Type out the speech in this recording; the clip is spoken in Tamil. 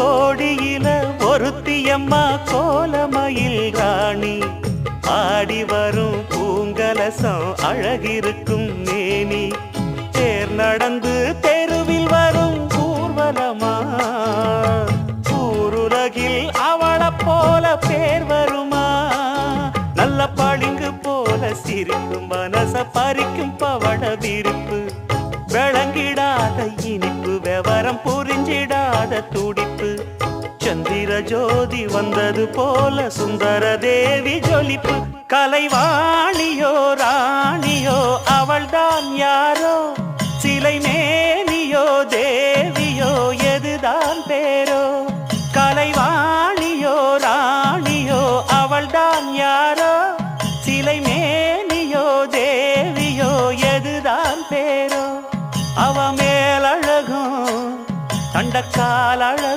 கோடியில ஒருத்தியம்மா கோலமயில் ராணி. ஆடி வரும் பூங்கலசம் அழகிருக்கும் மேனி. தேர் நடந்து தெருவில் வரும் ஊர்வலமா. ஊருலகில் அவளைப் போல பேர் வருமா. நல்ல பளிங்கு போல சிரிக்கும் மனச பறிக்கும் பவள விருப்பு. விளங்கிடாத இனிப்பு விவரம் புரிஞ்சிட புரிஞ்சிடாத துடிப்பு. சந்திர ஜோதி வந்தது போல சுந்தர தேவி ஜொலிப்பு. கலைவாணியோ ராணியோ அவள்தான் யாரோ? சிலை மேனியோ தேவியோ எதுதான் பேரோ? கலைவாணியோ ராணியோ அவள்தான் யாரோ? சிலை மேனியோ தேவியோ எதுதான் பேரோ? அவ தண்டக்கால் அழகு